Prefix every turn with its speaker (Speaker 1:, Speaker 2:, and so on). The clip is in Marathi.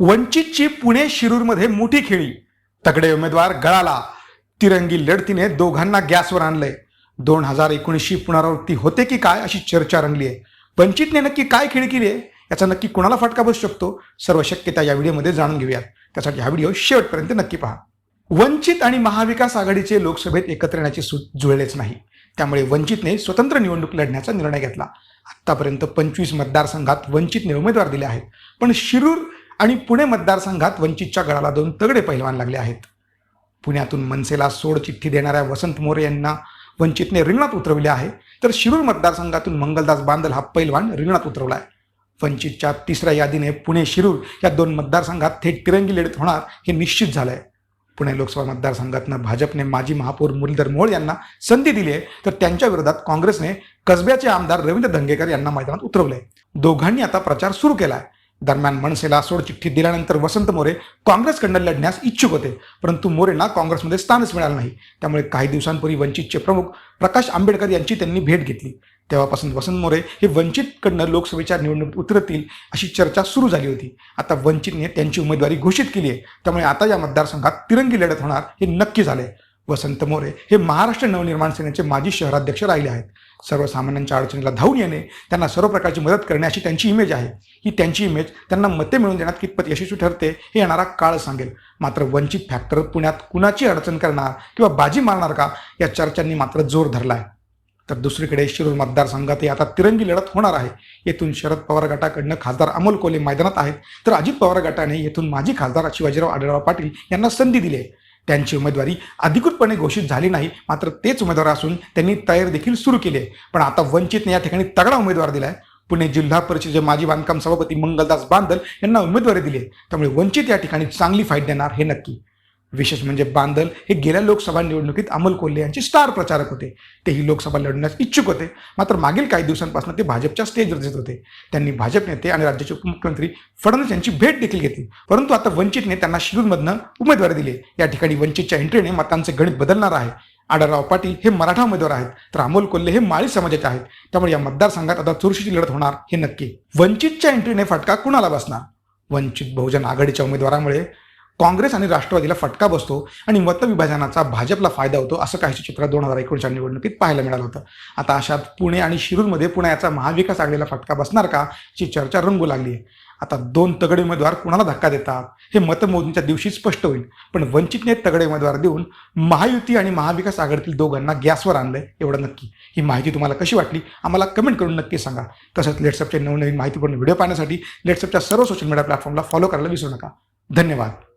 Speaker 1: वंचितची पुणे शिरूरमध्ये मोठी खेळी. तगडे उमेदवार गळाला. तिरंगी लढतीने दोघांना गॅसवर आणलंय. दोन हजार एकोणीसची पुनरावृत्ती होते की काय अशी चर्चा रंगली आहे वंचितने नक्की काय खेळी केली आहे? याचा नक्की कोणाला फटका बसू शकतो? सर्व शक्यता या व्हिडिओमध्ये जाणून घेऊयात. त्यासाठी हा व्हिडिओ शेवटपर्यंत नक्की पहा. वंचित आणि महाविकास आघाडीचे लोकसभेत एकत्र येण्याचे सु जुळलेच नाही. त्यामुळे वंचितने स्वतंत्र निवडणूक लढण्याचा निर्णय घेतला. आतापर्यंत पंचवीस मतदारसंघात वंचितने उमेदवार दिले आहेत. पण शिरूर आणि पुणे मतदारसंघात वंचितच्या गळाला दोन तगडे पैलवान लागले आहेत. पुण्यातून मनसेला सोड चिठ्ठी देणाऱ्या वसंत मोरे यांना वंचितने रिंगणात उतरविले आहे. तर शिरूर मतदारसंघातून मंगलदास बांदल हा पैलवान रिंगणात उतरवला आहे वंचितच्या तिसऱ्या यादीने पुणे शिरूर या दोन मतदारसंघात थेट तिरंगी लढत होणार हे निश्चित झालं आहे पुणे लोकसभा मतदारसंघातनं भाजपने माजी महापौर मुरलीधर मोहोळ यांना संधी दिली आहे. तर त्यांच्या विरोधात काँग्रेसने कसब्याचे आमदार रवींद्र धंगेकर यांना मैदानात उतरवलंय. दोघांनी आता प्रचार सुरू केला आहे दरम्यान मनसेला सोडचिठ्ठी दिल्यानंतर वसंत मोरे काँग्रेसकडनं लढण्यास इच्छुक होते. परंतु मोरेंना काँग्रेसमध्ये स्थानच मिळालं नाही. त्यामुळे काही दिवसांपूर्वी वंचितचे प्रमुख प्रकाश आंबेडकर यांची त्यांनी भेट घेतली. तेव्हापासून वसंत मोरे हे वंचितकडनं लोकसभेच्या निवडणुकीत उतरतील अशी चर्चा सुरू झाली होती. आता वंचितने त्यांची उमेदवारी घोषित केली आहे. त्यामुळे आता या मतदारसंघात तिरंगी लढत होणार हे नक्की झाले वसंत मोरे हे महाराष्ट्र नवनिर्माण सेनेचे माजी शहराध्यक्ष राहिले आहेत. सर्वसामान्यांच्या अडचणीला धावून येणे त्यांना सर्व प्रकारची मदत करणे अशी त्यांची इमेज आहे. ही त्यांची इमेज त्यांना मते मिळवून देण्यात कितपत यशस्वी ठरते हे येणारा काळ सांगेल. मात्र वंचित फॅक्टर पुण्यात कुणाची अडचण करणार किंवा बाजी मारणार का या चर्चांनी मात्र जोर धरला आहे तर दुसरीकडे शिरूर मतदारसंघातही आता तिरंगी लढत होणार आहे. येथून शरद पवार गटाकडनं खासदार अमोल कोले मैदानात आहेत. तर अजित पवार गटाने येथून माजी खासदार शिवाजीराव आढळराव पाटील यांना संधी दिली आहे. त्यांची उमेदवारी अधिकृतपणे घोषित झाली नाही. मात्र तेच उमेदवार असून त्यांनी तयारी देखील सुरू केली आहे. पण आता वंचितने या ठिकाणी तगडा उमेदवार दिला आहे पुणे जिल्हा परिषदेचे माजी बांधकाम सभापती मंगलदास बांदल यांना उमेदवारी दिली आहे. त्यामुळे वंचित या ठिकाणी चांगली फाईट देणार हे नक्की. विशेष म्हणजे बांदल हे गेल्या लोकसभा निवडणुकीत अमोल कोल्हे यांचे स्टार प्रचारक होते. तेही लोकसभा लढण्यास इच्छुक होते. मात्र मागील काही दिवसांपासून ते भाजपच्या स्टेजवर दिसत होते. त्यांनी भाजप नेते आणि राज्याचे उपमुख्यमंत्री फडणवीस यांची भेट देखील घेतली. परंतु आता वंचितने त्यांना शिरूरमधनं उमेदवारी दिली या ठिकाणी वंचितच्या एंट्रीने मतांचे गणित बदलणार आहे. आढळराव पाटील हे मराठा उमेदवार आहेत. तर अमोल कोल्हे हे माळी समाजाचे आहेत. त्यामुळे या मतदारसंघात आता चुरशीची लढत होणार हे नक्की. वंचितच्या एंट्रीने फटका कुणाला बसणार? वंचित बहुजन आघाडीच्या उमेदवारामुळे काँग्रेस आणि राष्ट्रवादीला फटका बसतो आणि मतविभाजनाचा भाजपला फायदा होतो असं काहीच चित्र दोन हजार एकोणीसच्या निवडणुकीत पाहायला मिळालं होतं. आता अशात पुणे आणि शिरूरमध्ये पुण्याचा महाविकास आघाडीला फटका बसणार का ची चर्चा रंगू लागली आहे आता दोन तगडे उमेदवार कुणाला धक्का देतात हे मतमोजणीच्या दिवशी स्पष्ट होईल. पण वंचितने तगडे उमेदवार देऊन महायुती आणि महाविकास आघाडीतील दोघांना गॅसवर आणलंय एवढं नक्की. ही माहिती तुम्हाला कशी वाटली? आम्हाला कमेंट करून नक्की सांगा. तसंच लेट्सअपचे नवनवीन माहितीपूर्ण व्हिडिओ पाहण्यासाठी लेट्सअपच्या सर्व सोशल मीडिया प्लॅटफॉर्मला फॉलो करायला विसरू नका. धन्यवाद.